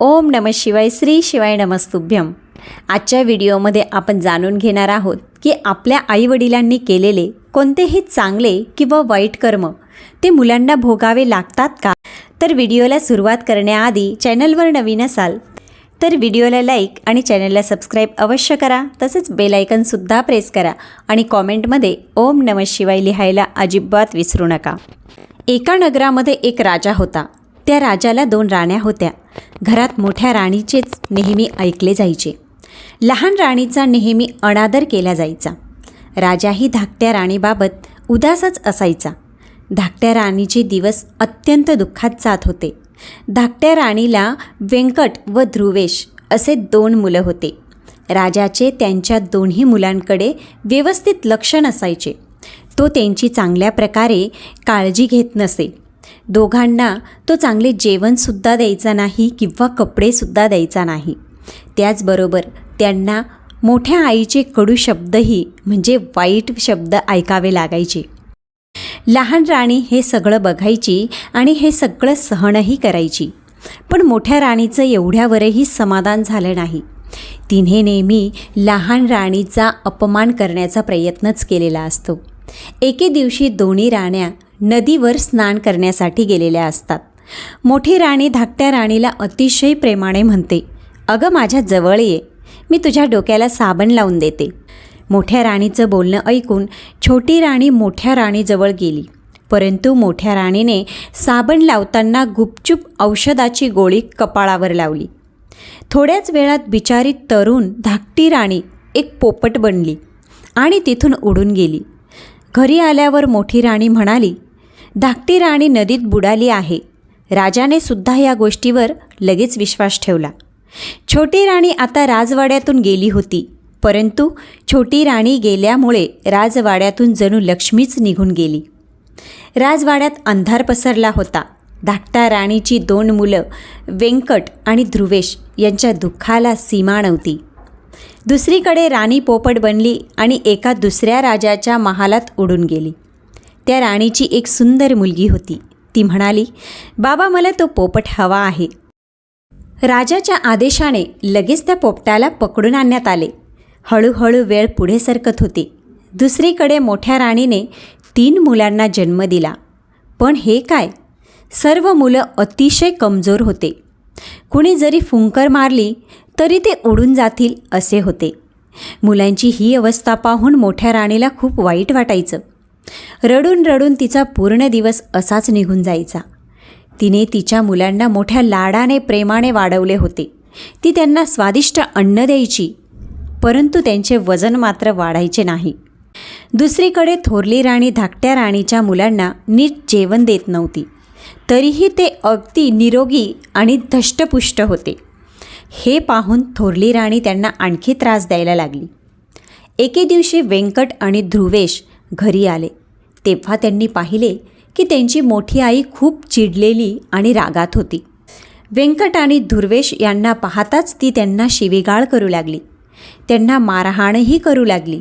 ओम नम शिवाय श्री शिवाय नमस्तुभ्यम. आजच्या व्हिडिओमध्ये आपण जाणून घेणार आहोत की आपल्या आईवडिलांनी केलेले कोणतेही चांगले किंवा वाईट कर्म ते मुलांना भोगावे लागतात का? तर व्हिडिओला सुरुवात करण्याआधी चॅनलवर नवीन असाल तर व्हिडिओला लाईक आणि चॅनलला सबस्क्राईब अवश्य करा तसेच बेलायकनसुद्धा प्रेस करा आणि कॉमेंटमध्ये ओम नम शिवाय लिहायला अजिबात विसरू नका. एका नगरामध्ये एक राजा होता. त्या राजाला दोन राण्या होत्या. घरात मोठ्या राणीचेच नेहमी ऐकले जायचे. लहान राणीचा नेहमी अनादर केला जायचा. राजाही धाकट्या राणीबाबत उदासच असायचा. धाकट्या राणीचे दिवस अत्यंत दुःखात जात होते. धाकट्या राणीला व्यंकट व ध्रुवेश असे दोन मुलं होते. राजाचे त्यांच्या दोन्ही मुलांकडे व्यवस्थित लक्ष नसायचे. तो त्यांची चांगल्या प्रकारे काळजी घेत नसे. दोघांना तो चांगले जेवणसुद्धा द्यायचा नाही किंवा कपडेसुद्धा द्यायचा नाही. त्याचबरोबर त्यांना मोठ्या आईचे कडू शब्दही म्हणजे वाईट शब्द ऐकावे लागायचे. लहान राणी हे सगळं बघायची आणि हे सगळं सहनही करायची. पण मोठ्या राणीचं एवढ्यावरही समाधान झालं नाही. तिने नेहमी लहान राणीचा अपमान करण्याचा प्रयत्नच केलेला असतो. एके दिवशी दोन्ही राण्या नदीवर स्नान करण्यासाठी गेलेल्या असतात. मोठी राणी धाकट्या राणीला अतिशय प्रेमाने म्हणते अगं माझ्या जवळ ये मी तुझ्या डोक्याला साबण लावून देते. मोठ्या राणीचं बोलणं ऐकून छोटी राणी मोठ्या राणीजवळ गेली. परंतु मोठ्या राणीने साबण लावताना गुपचूप औषधाची गोळी कपाळावर लावली. थोड्याच वेळात बिचारी तरुण धाकटी राणी एक पोपट बनली आणि तिथून उडून गेली. घरी आल्यावर मोठी राणी म्हणाली धाकटी राणी नदीत बुडाली आहे. राजाने सुद्धा या गोष्टीवर लगेच विश्वास ठेवला. छोटी राणी आता राजवाड्यातून गेली होती परंतु छोटी राणी गेल्यामुळे राजवाड्यातून जणू लक्ष्मीच निघून गेली. राजवाड्यात अंधार पसरला होता. धाकट्या राणीची दोन मुलं व्यंकट आणि ध्रुवेश यांच्या दुःखाला सीमा नव्हती. दुसरीकडे राणी पोपट बनली आणि एका दुसऱ्या राजाच्या महालात उडून गेली. त्या राणीची एक सुंदर मुलगी होती. ती म्हणाली बाबा मला तो पोपट हवा आहे. राजाच्या आदेशाने लगेच त्या पोपटाला पकडून आणण्यात आले. हळूहळू वेळ पुढे सरकत होती. दुसरीकडे मोठ्या राणीने तीन मुलांना जन्म दिला. पण हे काय? सर्व मुलं अतिशय कमजोर होते. कुणी जरी फुंकर मारली तरी ते उडून जातील असे होते. मुलांची ही अवस्था पाहून मोठ्या राणीला खूप वाईट वाटायचं. रडून रडून तिचा पूर्ण दिवस असाच निघून जायचा. तिने तिच्या मुलांना मोठ्या लाडाने प्रेमाने वाढवले होते. ती त्यांना स्वादिष्ट अन्न द्यायची परंतु त्यांचे वजन मात्र वाढायचे नाही. दुसरीकडे थोरली राणी धाकट्या राणीच्या मुलांना नीट जेवण देत नव्हती. तरीही ते अगदी निरोगी आणि धष्टपुष्ट होते. हे पाहून थोरली राणी त्यांना आणखी त्रास द्यायला लागली. एके दिवशी व्यंकट आणि ध्रुवेश घरी आले. तेव्हा त्यांनी पाहिले की त्यांची मोठी आई खूप चिडलेली आणि रागात होती. व्यंकट आणि ध्रुवेश यांना पाहताच ती त्यांना शिवीगाळ करू लागली. त्यांना मारहाणही करू लागली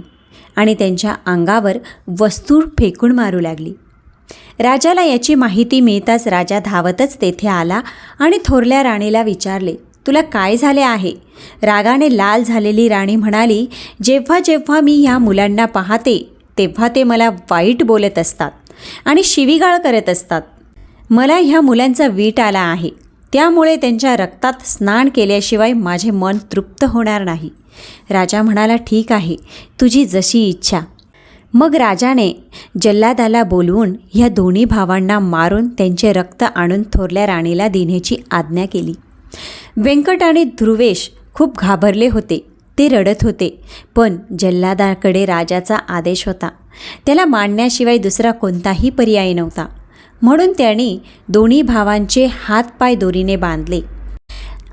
आणि त्यांच्या अंगावर वस्तू फेकून मारू लागली. राजाला याची माहिती मिळताच राजा धावतच तेथे आला आणि थोरल्या राणीला विचारले तुला काय झाले आहे? रागाने लाल झालेली राणी म्हणाली जेव्हा जेव्हा मी ह्या मुलांना पाहते तेव्हा ते मला वाईट बोलत असतात आणि शिवीगाळ करत असतात. मला ह्या मुलांचा वीट आला आहे. त्यामुळे त्यांच्या रक्तात स्नान केल्याशिवाय माझे मन तृप्त होणार नाही. राजा म्हणाला ठीक आहे तुझी जशी इच्छा. मग राजाने जल्लादाला बोलवून ह्या दोन्ही भावांना मारून त्यांचे रक्त आणून थोरल्या राणीला देण्याची आज्ञा केली. व्यंकट आणि ध्रुवेश खूप घाबरले होते. ते रडत होते. पण जल्लादाकडे राजाचा आदेश होता. त्याला मांडण्याशिवाय दुसरा कोणताही पर्याय नव्हता. म्हणून त्याने दोन्ही भावांचे हातपाय दोरीने बांधले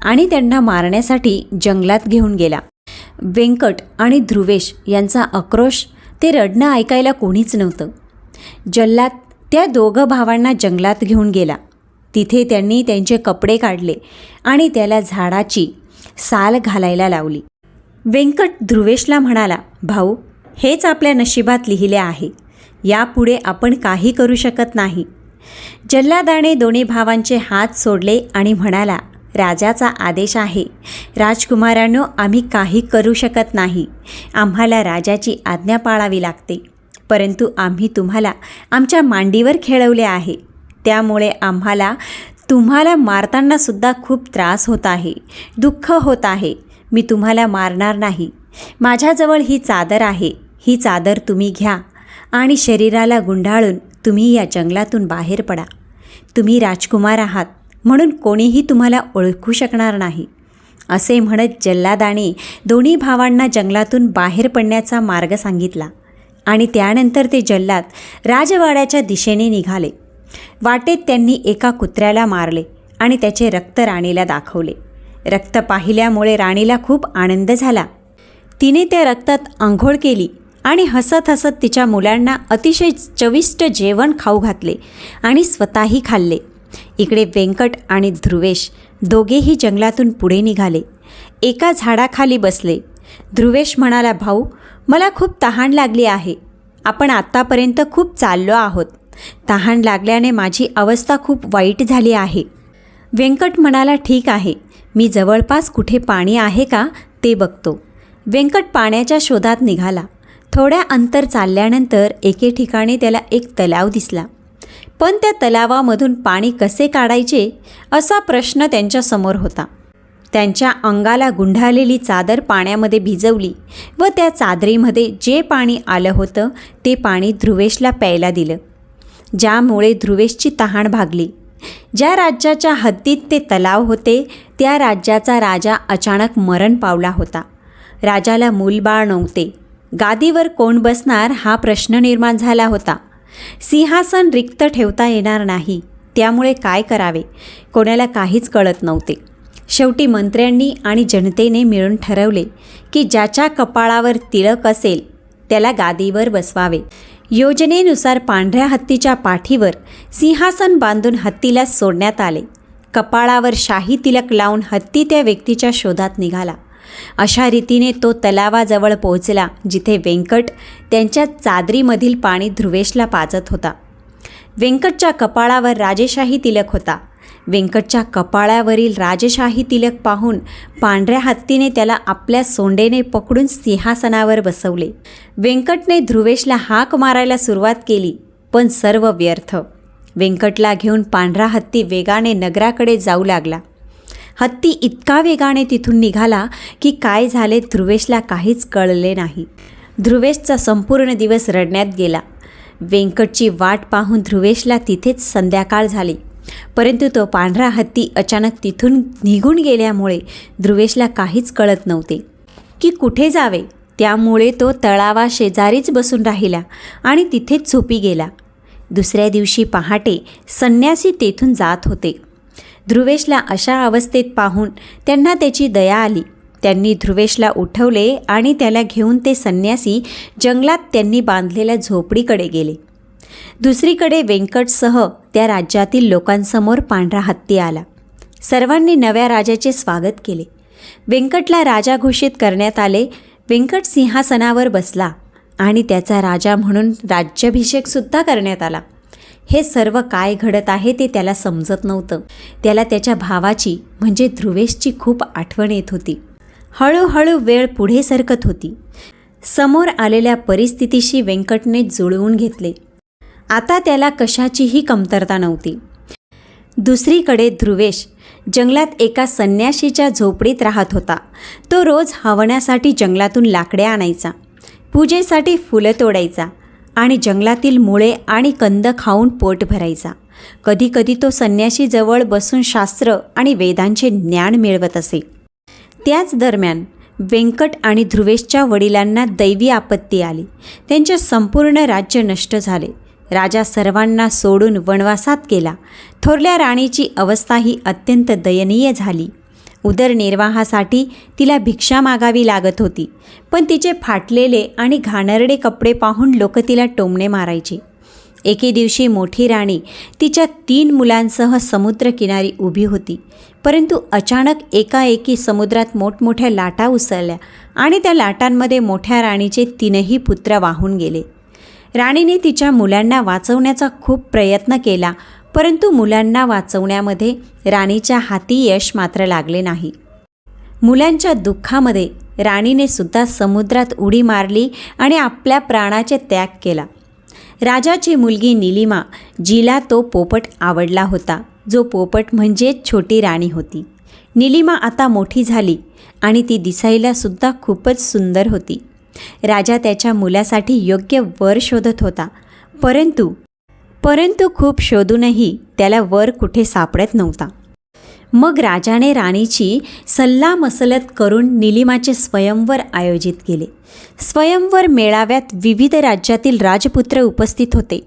आणि त्यांना मारण्यासाठी जंगलात घेऊन गेला. व्यंकट आणि ध्रुवेश यांचा आक्रोश ते रडणं ऐकायला कोणीच नव्हतं. जल्लाद त्या दोघं भावांना जंगलात घेऊन गेला. तिथे त्यांनी त्यांचे कपडे काढले आणि त्याला झाडाची साल घालायला लावली. व्यंकट ध्रुवेशला म्हणाला भाऊ हेच आपल्या नशिबात लिहिले आहे. यापुढे आपण काही करू शकत नाही. जल्लादाने दोन्ही भावांचे हात सोडले आणि म्हणाला राजाचा आदेश आहे. राजकुमारांनो आम्ही काही करू शकत नाही. आम्हाला राजाची आज्ञा पाळावी लागते. परंतु आम्ही तुम्हाला आमच्या मांडीवर खेळवले आहे. त्यामुळे आम्हाला तुम्हाला मारताना सुद्धा खूप त्रास होत आहे दुःख होत आहे. मी तुम्हाला मारणार नाही. माझ्याजवळ ही चादर आहे. ही चादर तुम्ही घ्या आणि शरीराला गुंडाळून तुम्ही या जंगलातून बाहेर पडा. तुम्ही राजकुमार आहात म्हणून कोणीही तुम्हाला ओळखू शकणार नाही. असे म्हणत जल्लादाने दोन्ही भावांना जंगलातून बाहेर पडण्याचा मार्ग सांगितला आणि त्यानंतर ते जल्लाद राजवाड्याच्या दिशेने निघाले. वाटेत त्यांनी एका कुत्र्याला मारले आणि त्याचे रक्त राणीला दाखवले. रक्त पाहिल्यामुळे राणीला खूप आनंद झाला. तिने त्या रक्तात आंघोळ केली आणि हसत हसत तिच्या मुलांना अतिशय चविष्ट जेवण खाऊ घातले आणि स्वतःही खाल्ले. इकडे व्यंकट आणि ध्रुवेश दोघेही जंगलातून पुढे निघाले. एका झाडाखाली बसले. ध्रुवेश म्हणाला भाऊ मला खूप तहान लागली आहे. आपण आत्तापर्यंत खूप चाललो आहोत. तहान लागल्याने माझी अवस्था खूप वाईट झाली आहे. व्यंकट म्हणाला ठीक आहे. मी जवळपास कुठे पाणी आहे का ते बघतो. व्यंकट पाण्याच्या शोधात निघाला. थोड्या अंतर चालल्यानंतर एके ठिकाणी त्याला एक तलाव दिसला. पण त्या तलावामधून पाणी कसे काढायचे? असा प्रश्न त्यांच्यासमोर होता. त्यांच्या अंगाला गुंढालेली चादर पाण्यामध्ये भिजवली व त्या चादरीमध्ये जे पाणी आलं होतं ते पाणी ध्रुवेशला प्यायला दिलं. ज्यामुळे ध्रुवेशची तहान भागली. ज्या राज्याच्या हद्दीत ते तलाव होते त्या राज्याचा राजा अचानक मरण पावला होता. राजाला मूलबाळ नव्हते. गादीवर कोण बसणार हा प्रश्न निर्माण झाला होता. सिंहासन रिक्त ठेवता येणार नाही. त्यामुळे काय करावे? कोणाला काहीच कळत नव्हते. शेवटी मंत्र्यांनी आणि जनतेने मिळून ठरवले की ज्याच्या कपाळावर तिळक असेल त्याला गादीवर बसवावे. योजनेनुसार पांढऱ्या हत्तीच्या पाठीवर सिंहासन बांधून हत्तीला सोडण्यात आले. कपाळावर शाही तिलक लावून हत्ती त्या व्यक्तीच्या शोधात निघाला. अशा रीतीने तो तलावाजवळ पोहोचला जिथे व्यंकट त्यांच्या चादरीमधील पाणी ध्रुवेशला पाजत होता. व्यंकटच्या कपाळावर राजेशाही तिलक होता. व्यंकटच्या कपाळावरील राजशाही तिलक पाहून पांढऱ्या हत्तीने त्याला आपल्या सोंडेने पकडून सिंहासनावर बसवले. व्यंकटने ध्रुवेशला हाक मारायला सुरुवात केली पण सर्व व्यर्थ. व्यंकटला घेऊन पांढरा हत्ती वेगाने नगराकडे जाऊ लागला. हत्ती इतका वेगाने तिथून निघाला की काय झाले ध्रुवेशला काहीच कळले नाही. ध्रुवेशचा संपूर्ण दिवस रडण्यात गेला. व्यंकटची वाट पाहून ध्रुवेशला तिथेच संध्याकाळ झाली. परंतु तो पांढरा हत्ती अचानक तिथून निघून गेल्यामुळे ध्रुवेशला काहीच कळत नव्हते. की कुठे जावे? त्यामुळे तो तळावा शेजारीच बसून राहिला आणि तिथेच झोपी गेला. दुसऱ्या दिवशी पहाटे संन्यासी तेथून जात होते. ध्रुवेशला अशा अवस्थेत पाहून त्यांना त्याची दया आली. त्यांनी ध्रुवेशला उठवले आणि त्याला घेऊन ते संन्यासी जंगलात त्यांनी बांधलेल्या झोपडीकडे गेले. दुसरीकडे व्यंकटसह त्या राज्यातील लोकांसमोर पांढरा हत्ती आला. सर्वांनी नव्या राजाचे स्वागत केले. व्यंकटला राजा घोषित करण्यात आले. व्यंकट सिंहासनावर बसला आणि त्याचा राजा म्हणून राज्याभिषेकसुद्धा करण्यात आला. हे सर्व काय घडत आहे ते त्याला समजत नव्हतं. त्याला त्याच्या भावाची म्हणजे ध्रुवेशची खूप आठवण येत होती. हळूहळू वेळ पुढे सरकत होती. समोर आलेल्या परिस्थितीशी व्यंकटने जुळवून घेतले. आता त्याला कशाचीही कमतरता नव्हती. दुसरीकडे ध्रुवेश जंगलात एका संन्याशीच्या झोपडीत राहत होता. तो रोज हवण्यासाठी जंगलातून लाकडे आणायचा पूजेसाठी फुलं तोडायचा आणि जंगलातील मुळे आणि कंद खाऊन पोट भरायचा. कधीकधी तो संन्याशीजवळ बसून शास्त्र आणि वेदांचे ज्ञान मिळवत असे. त्याच दरम्यान व्यंकट आणि ध्रुवेशच्या वडिलांना दैवी आपत्ती आली. त्यांचे संपूर्ण राज्य नष्ट झाले. राजा सर्वांना सोडून वनवासात गेला. थोरल्या राणीची अवस्था ही अत्यंत दयनीय झाली. उदरनिर्वाहासाठी तिला भिक्षा मागावी लागत होती. पण तिचे फाटलेले आणि घाणरडे कपडे पाहून लोक तिला टोमणे मारायचे. एके दिवशी मोठी राणी तिच्या तीन मुलांसह समुद्रकिनारी उभी होती. परंतु अचानक एकाएकी समुद्रात मोठमोठ्या लाटा उसळल्या आणि त्या लाटांमध्ये मोठ्या राणीचे तीनही पुत्र वाहून गेले. राणीने तिच्या मुलांना वाचवण्याचा खूप प्रयत्न केला परंतु मुलांना वाचवण्यामध्ये राणीच्या हाती यश मात्र लागले नाही. मुलांच्या दुःखामध्ये राणीने सुद्धा समुद्रात उडी मारली आणि आपल्या प्राणाचे त्याग केला. राजाची मुलगी निलिमा जिला तो पोपट आवडला होता जो पोपट म्हणजे छोटी राणी होती. निलिमा आता मोठी झाली आणि ती दिसायला सुद्धा खूपच सुंदर होती. राजा त्याच्या मुलासाठी योग्य वर शोधत होता. परंतु परंतु खूप शोधूनही त्याला वर कुठे सापडत नव्हता. मग राजाने राणीची सल्लामसलत करून निलिमाचे स्वयंवर आयोजित केले. स्वयंवर मेळाव्यात विविध राज्यातील राजपुत्र उपस्थित होते.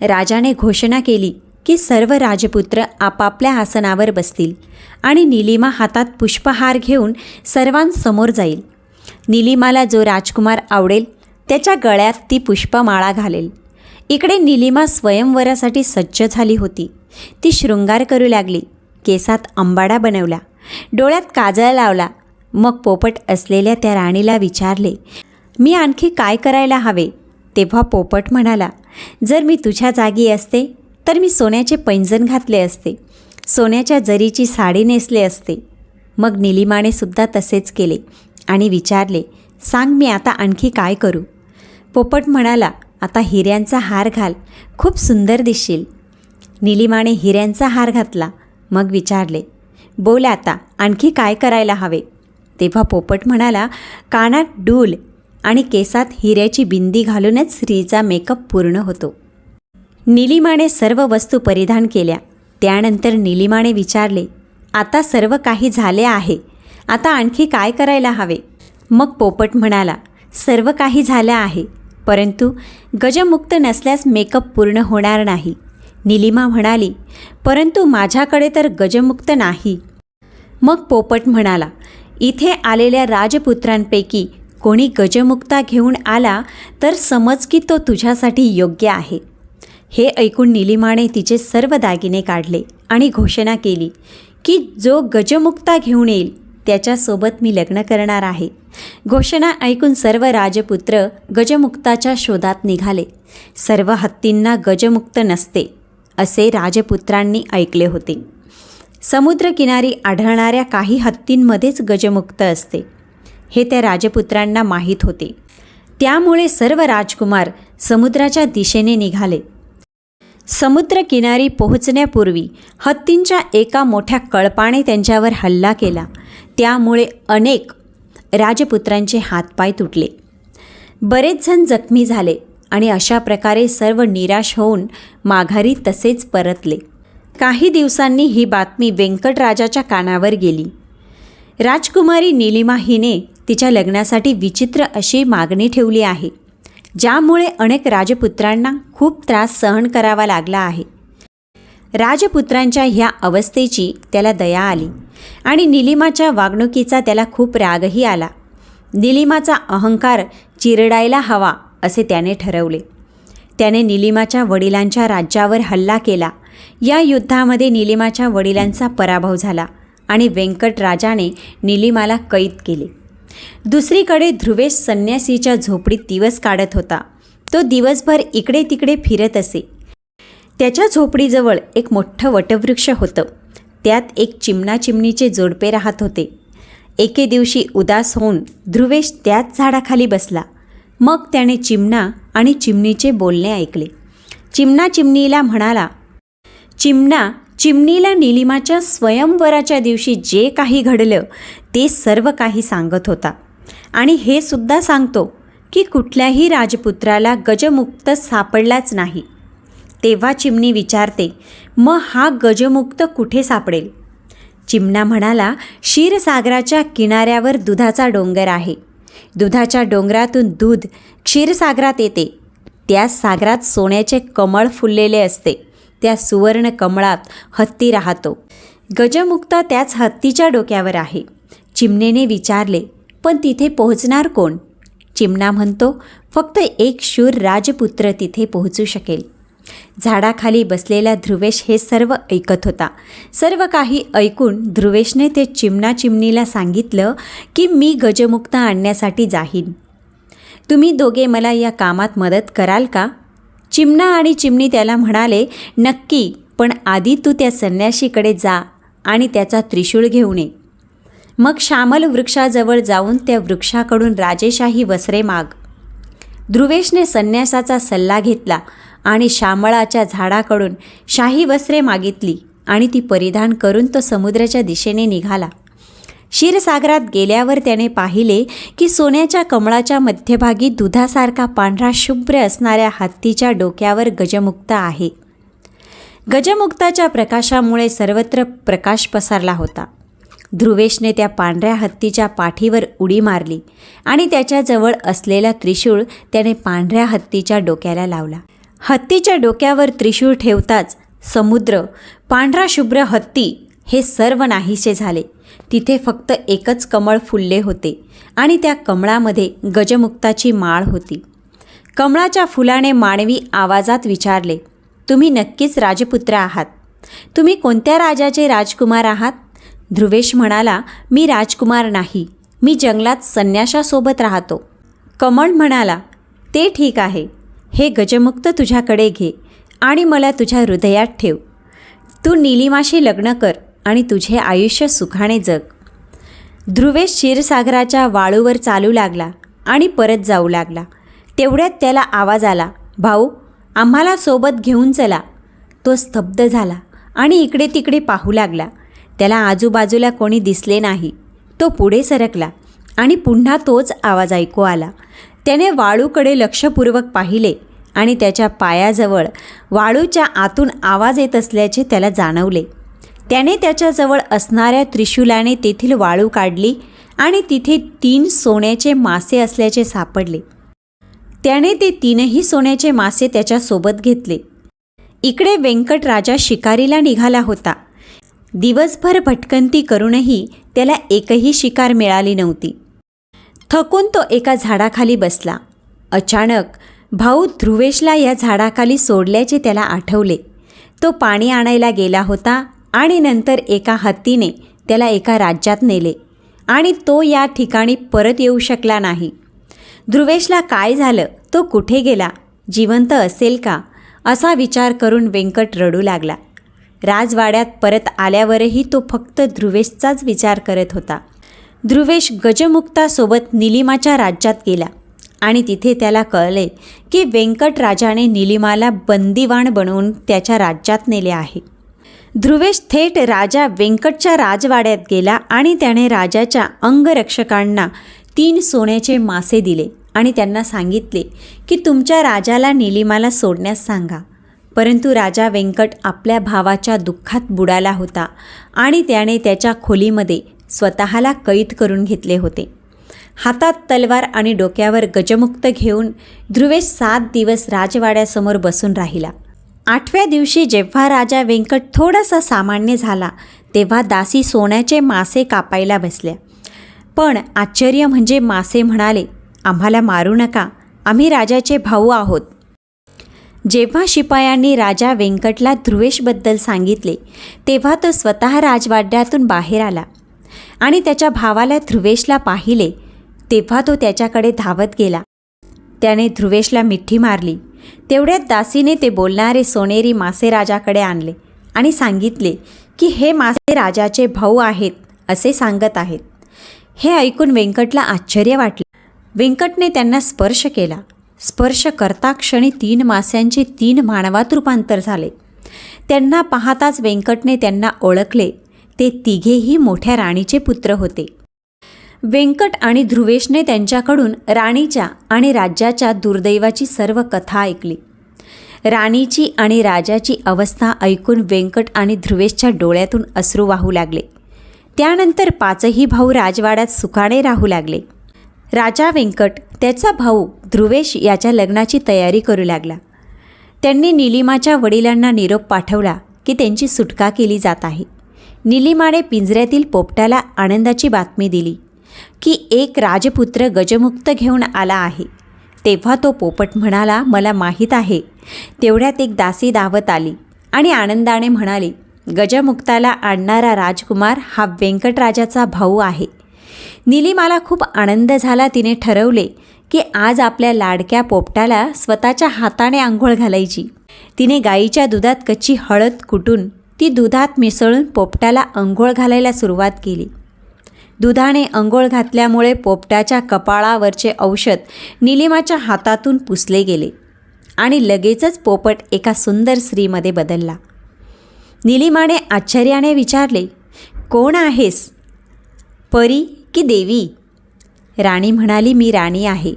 राजाने घोषणा केली की सर्व राजपुत्र आपापल्या आसनावर बसतील आणि निलिमा हातात पुष्पहार घेऊन सर्वांसमोर जाईल. निलिमाला जो राजकुमार आवडेल त्याच्या गळ्यात ती पुष्पमाळा घालेल. इकडे निलिमा स्वयंवरासाठी सज्ज झाली होती. ती शृंगार करू लागली केसात अंबाडा बनवला डोळ्यात काजळ लावला. मग पोपट असलेल्या त्या राणीला विचारले मी आणखी काय करायला हवे? तेव्हा पोपट म्हणाला जर मी तुझ्या जागी असते तर मी सोन्याचे पैंजण घातले असते सोन्याच्या जरीची साडी नेसले असते. मग निलिमाने सुद्धा तसेच केले. आणि विचारले सांग मी आता आणखी काय करू? पोपट म्हणाला आता हिऱ्यांचा हार घाल खूप सुंदर दिसशील. निलिमाने हिऱ्यांचा हार घातला मग विचारले बोल आता आणखी काय करायला हवे? तेव्हा पोपट म्हणाला कानात डूल आणि केसात हिऱ्याची बिंदी घालूनच स्त्रीचा मेकअप पूर्ण होतो. निलिमाने सर्व वस्तू परिधान केल्या. त्यानंतर निलिमाने विचारले आता सर्व काही झाले आहे आता आणखी काय करायला हवे? मग पोपट म्हणाला सर्व काही झालं आहे परंतु गजमुक्त नसल्यास मेकअप पूर्ण होणार नाही. निलिमा म्हणाली परंतु माझ्याकडे तर गजमुक्त नाही. मग पोपट म्हणाला इथे आलेल्या राजपुत्रांपैकी कोणी गजमुक्ता घेऊन आला तर समज की तो तुझ्यासाठी योग्य आहे. हे ऐकून निलिमाने तिचे सर्व दागिने काढले आणि घोषणा केली की जो गजमुक्ता घेऊन येईल त्याच्यासोबत मी लग्न करणार आहे. घोषणा ऐकून सर्व राजपुत्र गजमुक्ताच्या शोधात निघाले. सर्व हत्तींना गजमुक्त नसते असे राजपुत्रांनी ऐकले होते. समुद्रकिनारी आढळणाऱ्या काही हत्तींमध्येच गजमुक्त असते हे त्या राजपुत्रांना माहीत होते. त्यामुळे सर्व राजकुमार समुद्राच्या दिशेने निघाले. समुद्रकिनारी पोहोचण्यापूर्वी हत्तींच्या एका मोठ्या कळपाने त्यांच्यावर हल्ला केला. त्यामुळे अनेक राजपुत्रांचे हातपाय तुटले. बरेच जण जखमी झाले आणि अशा प्रकारे सर्व निराश होऊन माघारी तसेच परतले. काही दिवसांनी ही बातमी व्यंकटराजाच्या कानावर गेली. राजकुमारी निलिमा हिने तिच्या लग्नासाठी विचित्र अशी मागणी ठेवली आहे ज्यामुळे अनेक राजपुत्रांना खूप त्रास सहन करावा लागला आहे. राजपुत्रांच्या ह्या अवस्थेची त्याला दया आली. आणि निलिमाच्या वागणुकीचा त्याला खूप रागही आला. निलिमाचा अहंकार चिरडायला हवा असे त्याने ठरवले. त्याने निलिमाच्या वडिलांच्या राज्यावर हल्ला केला. या युद्धामध्ये निलिमाच्या वडिलांचा पराभव झाला आणि व्यंकटराजाने निलिमाला कैद केले. दुसरीकडे ध्रुवेश संन्यासीच्या झोपडीत दिवस काढत होता. तो दिवसभर इकडे तिकडे फिरत असे. त्याच्या झोपडीजवळ एक मोठं वटवृक्ष होतं. त्यात एक चिमणा चिमणीचे जोडपे राहत होते. एके दिवशी उदास होऊन ध्रुवेश त्याच झाडाखाली बसला. मग त्याने चिमणा आणि चिमणीचे बोलणे ऐकले. चिमणा चिमणीला म्हणाला चिमणा चिमणीला निलिमाच्या स्वयंवराच्या दिवशी जे काही घडलं ते सर्व काही सांगत होता. आणि हे सुद्धा सांगतो की कुठल्याही राजपुत्राला गजमुक्त सापडलाच नाही. तेव्हा चिमणी विचारते मग हा गजमुक्त कुठे सापडेल? चिमणा म्हणाला क्षीरसागराच्या किनाऱ्यावर दुधाचा डोंगर आहे. दुधाच्या डोंगरातून दूध क्षीरसागरात येते. त्या सागरात सोन्याचे कमळ फुललेले असते. त्या सुवर्ण कमळात हत्ती राहतो. गजमुक्त त्याच हत्तीच्या डोक्यावर आहे. चिमणेने विचारले पण तिथे पोहोचणार कोण? चिमणा म्हणतो फक्त एक शूर राजपुत्र तिथे पोहोचू शकेल. झाडाखाली बसलेला ध्रुवेश हे सर्व ऐकत होता. सर्व काही ऐकून ध्रुवेशने ते चिमणा चिमणीला सांगितलं की मी गजमुक्त आणण्यासाठी जाईन तुम्ही दोघे मला या कामात मदत कराल का? चिमणा आणि चिमणी त्याला म्हणाले नक्की पण आधी तू त्या संन्याशीकडे जा आणि त्याचा त्रिशूळ घेऊन ये. मग श्यामल वृक्षाजवळ जाऊन त्या वृक्षाकडून राजेशाही वसरे माग. ध्रुवेशने संन्यासाचा सल्ला घेतला. आणि श्यामळाच्या झाडाकडून शाही वस्त्रे मागितली आणि ती परिधान करून तो समुद्राच्या दिशेने निघाला. क्षीरसागरात गेल्यावर त्याने पाहिले की सोन्याच्या कमळाच्या मध्यभागी दुधासारखा पांढरा शुभ्र असणाऱ्या हत्तीच्या डोक्यावर गजमुक्त आहे. गजमुक्ताच्या प्रकाशामुळे सर्वत्र प्रकाश पसरला होता. ध्रुवेशने त्या पांढऱ्या हत्तीच्या पाठीवर उडी मारली आणि त्याच्याजवळ असलेला त्रिशूळ त्याने पांढऱ्या हत्तीच्या डोक्याला लावला. हत्तीच्या डोक्यावर त्रिशूळ ठेवताच समुद्र पांढरा शुभ्र हत्ती हे सर्व नाहीसे झाले. तिथे फक्त एकच कमळ फुलले होते आणि त्या कमळामध्ये गजमुक्ताची माळ होती. कमळाच्या फुलाने मानवी आवाजात विचारले तुम्ही नक्कीच राजपुत्र आहात? तुम्ही कोणत्या राजाचे राजकुमार आहात? ध्रुवेश म्हणाला मी राजकुमार नाही. मी जंगलात संन्याशासोबत राहतो. कमळ म्हणाला ते ठीक आहे. हे गजमुक्त तुझ्याकडे घे आणि मला तुझ्या हृदयात ठेव. तू निलिमाशी लग्न कर आणि तुझे आयुष्य सुखाने जग. ध्रुवेश क्षीरसागराच्या वाळूवर चालू लागला आणि परत जाऊ लागला. तेवढ्यात त्याला आवाज आला भाऊ आम्हाला सोबत घेऊन चला. तो स्तब्ध झाला आणि इकडे तिकडे पाहू लागला. त्याला आजूबाजूला कोणी दिसले नाही. तो पुढे सरकला आणि पुन्हा तोच आवाज ऐकू आला. त्याने वाळूकडे लक्षपूर्वक पाहिले आणि त्याच्या पायाजवळ वाळूच्या आतून आवाज येत असल्याचे त्याला जाणवले. त्याने त्याच्याजवळ असणाऱ्या त्रिशूलाने तेथील वाळू काढली आणि तिथे तीन सोन्याचे मासे असल्याचे सापडले. त्याने ते तीनही सोन्याचे मासे त्याच्यासोबत घेतले. इकडे व्यंकटराजा शिकारीला निघाला होता. दिवसभर भटकंती करूनही त्याला एकही शिकार मिळाली नव्हती. थकून तो एका झाडाखाली बसला. अचानक भाऊ ध्रुवेशला या झाडाखाली सोडल्याचे त्याला आठवले. तो पाणी आणायला गेला होता आणि नंतर एका हत्तीने त्याला एका राज्यात नेले आणि तो या ठिकाणी परत येऊ शकला नाही. ध्रुवेशला काय झालं? तो कुठे गेला? जिवंत असेल का? असा विचार करून व्यंकट रडू लागला. राजवाड्यात परत आल्यावरही तो फक्त ध्रुवेशचाच विचार करत होता. ध्रुवेश गजमुक्तासोबत निलिमाच्या राज्यात गेला. आणि तिथे त्याला कळले की व्यंकट राजाने निलिमाला बंदिवाण बनवून त्याच्या राज्यात नेले आहे. ध्रुवेश थेट राजा व्यंकटच्या राजवाड्यात गेला आणि त्याने राजाच्या अंगरक्षकांना तीन सोन्याचे मासे दिले आणि त्यांना सांगितले की तुमच्या राजाला निलिमाला सोडण्यास सांगा. परंतु राजा व्यंकट आपल्या भावाच्या दुःखात बुडाला होता आणि त्याने त्याच्या खोलीमध्ये स्वतःला कैद करून घेतले होते. हातात तलवार आणि डोक्यावर गजमुक्त घेऊन ध्रुवेश सात दिवस राजवाड्यासमोर बसून राहिला. आठव्या दिवशी जेव्हा राजा व्यंकट थोडासा सामान्य झाला तेव्हा दासी सोन्याचे मासे कापायला बसल्या. पण आश्चर्य म्हणजे मासे म्हणाले आम्हाला मारू नका आम्ही राजाचे भाऊ आहोत. जेव्हा शिपायांनी राजा व्यंकटला ध्रुवेशबद्दल सांगितले तेव्हा तो स्वतः राजवाड्यातून बाहेर आला. आणि त्याच्या भावाला ध्रुवेशला पाहिले तेव्हा तो त्याच्याकडे धावत गेला. त्याने ध्रुवेशला मिठी मारली. तेवढ्यात दासीने ते बोलणारे सोनेरी मासे राजाकडे आणले आणि सांगितले की हे मासे राजाचे भाऊ आहेत असे सांगत आहेत. हे ऐकून व्यंकटला आश्चर्य वाटले. व्यंकटने त्यांना स्पर्श केला. स्पर्श करता क्षणी तीन मास्यांचे तीन मानवात रूपांतर झाले. त्यांना पाहताच व्यंकटने त्यांना ओळखले ते तिघेही मोठ्या राणीचे पुत्र होते. व्यंकट आणि ध्रुवेशने त्यांच्याकडून राणीच्या आणि राज्याच्या दुर्दैवाची सर्व कथा ऐकली. राणीची आणि राजाची अवस्था ऐकून व्यंकट आणि ध्रुवेशच्या डोळ्यातून अश्रू वाहू लागले. त्यानंतर पाचही भाऊ राजवाड्यात सुखाने राहू लागले. राजा व्यंकट त्याचा भाऊ ध्रुवेश याच्या लग्नाची तयारी करू लागला. त्यांनी निलिमाच्या वडिलांना निरोप पाठवला की त्यांची सुटका केली जात आहे. निलिमाने पिंजऱ्यातील पोपटाला आनंदाची बातमी दिली की एक राजपुत्र गजमुक्त घेऊन आला आहे. तेव्हा तो पोपट म्हणाला मला माहीत आहे. तेवढ्यात एक दासी धावत आली आणि आनंदाने म्हणाली गजमुक्ताला आणणारा राजकुमार हा व्यंकटराजाचा भाऊ आहे. निलिमाला खूप आनंद झाला. तिने ठरवले की आज आपल्या लाडक्या पोपटाला स्वतःच्या हाताने आंघोळ घालायची. तिने गाईच्या दुधात कच्ची हळद कुटून ती दुधात मिसळून पोपटाला अंघोळ घालायला सुरुवात केली. दुधाने अंघोळ घातल्यामुळे पोपटाच्या कपाळावरचे औषध निलिमाच्या हातातून पुसले गेले आणि लगेचच पोपट एका सुंदर स्त्रीमध्ये बदलला. निलिमाने आश्चर्याने विचारले कोण आहेस? परी की देवी? राणी म्हणाली मी राणी आहे.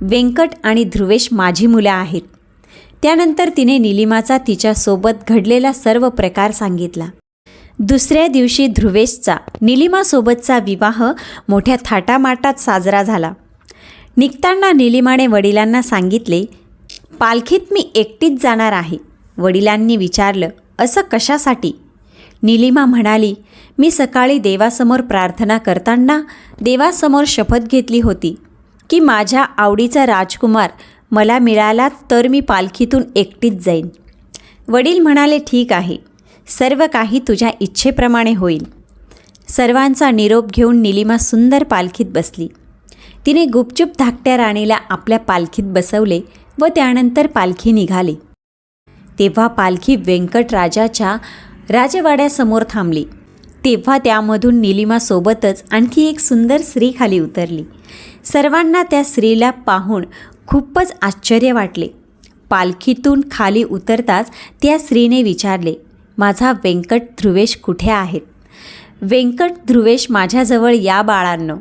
व्यंकट आणि ध्रुवेश माझी मुलं आहेत. त्यानंतर तिने निलिमाचा तिच्यासोबत घडलेला सर्व प्रकार सांगितला. दुसऱ्या दिवशी ध्रुवेशचा निलिमासोबतचा विवाह मोठ्या थाटामाटात साजरा झाला. निघताना निलिमाने वडिलांना सांगितले पालखीत मी एकटीच जाणार आहे. वडिलांनी विचारलं असं कशासाठी? निलिमा म्हणाली मी सकाळी देवासमोर प्रार्थना करताना देवासमोर शपथ घेतली होती की माझ्या आवडीचा राजकुमार मला मिळाला तर मी पालखीतून एकटीच जाईन. वडील म्हणाले ठीक आहे. सर्व काही तुझ्या इच्छेप्रमाणे होईल. सर्वांचा निरोप घेऊन निलिमा सुंदर पालखीत बसली. तिने गुपचूप धाकट्या राणीला आपल्या पालखीत बसवले व त्यानंतर पालखी निघाली. तेव्हा पालखी व्यंकटराजाच्या राजवाड्यासमोर थांबली. तेव्हा त्यामधून निलिमासोबतच आणखी एक सुंदर स्त्री खाली उतरली. सर्वांना त्या स्त्रीला पाहून खूपच आश्चर्य वाटले. पालखीतून खाली उतरताच त्या स्त्रीने विचारले माझा व्यंकट ध्रुवेश कुठे आहेत? व्यंकट ध्रुवेश माझ्याजवळ या बाळांनो.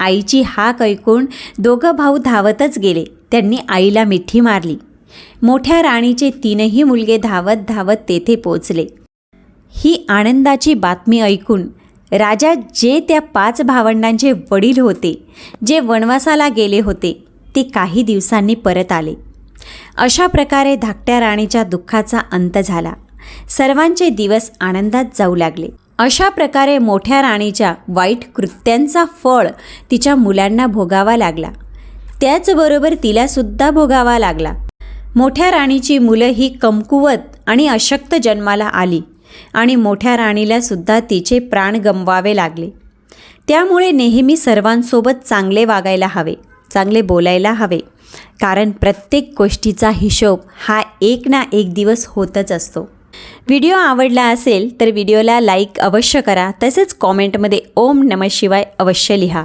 आईची हाक ऐकून दोघं भाऊ धावतच गेले. त्यांनी आईला मिठी मारली. मोठ्या राणीचे तीनही मुलगे धावत धावत तेथे पोचले. ही आनंदाची बातमी ऐकून राजा जे त्या पाच भावंडांचे वडील होते जे वनवासाला गेले होते ते काही दिवसांनी परत आले. अशा प्रकारे धाकट्या राणीच्या दुःखाचा अंत झाला. सर्वांचे दिवस आनंदात जाऊ लागले. अशा प्रकारे मोठ्या राणीच्या वाईट कृत्यांचा फळ तिच्या मुलांना भोगावा लागला. त्याचबरोबर तिलासुद्धा भोगावा लागला. मोठ्या राणीची मुलं ही कमकुवत आणि अशक्त जन्माला आली आणि मोठ्या राणीलासुद्धा तिचे प्राण गमवावे लागले. त्यामुळे नेहमी सर्वांसोबत चांगले वागायला हवे. चांगले बोलायला हवे. कारण प्रत्येक गोष्टीचा हिशोब हा एक ना एक दिवस होतच असतो. व्हिडिओ आवडला असेल तर व्हिडिओला लाईक अवश्य करा. तसेच कॉमेंटमध्ये ओम नम शिवाय अवश्य लिहा.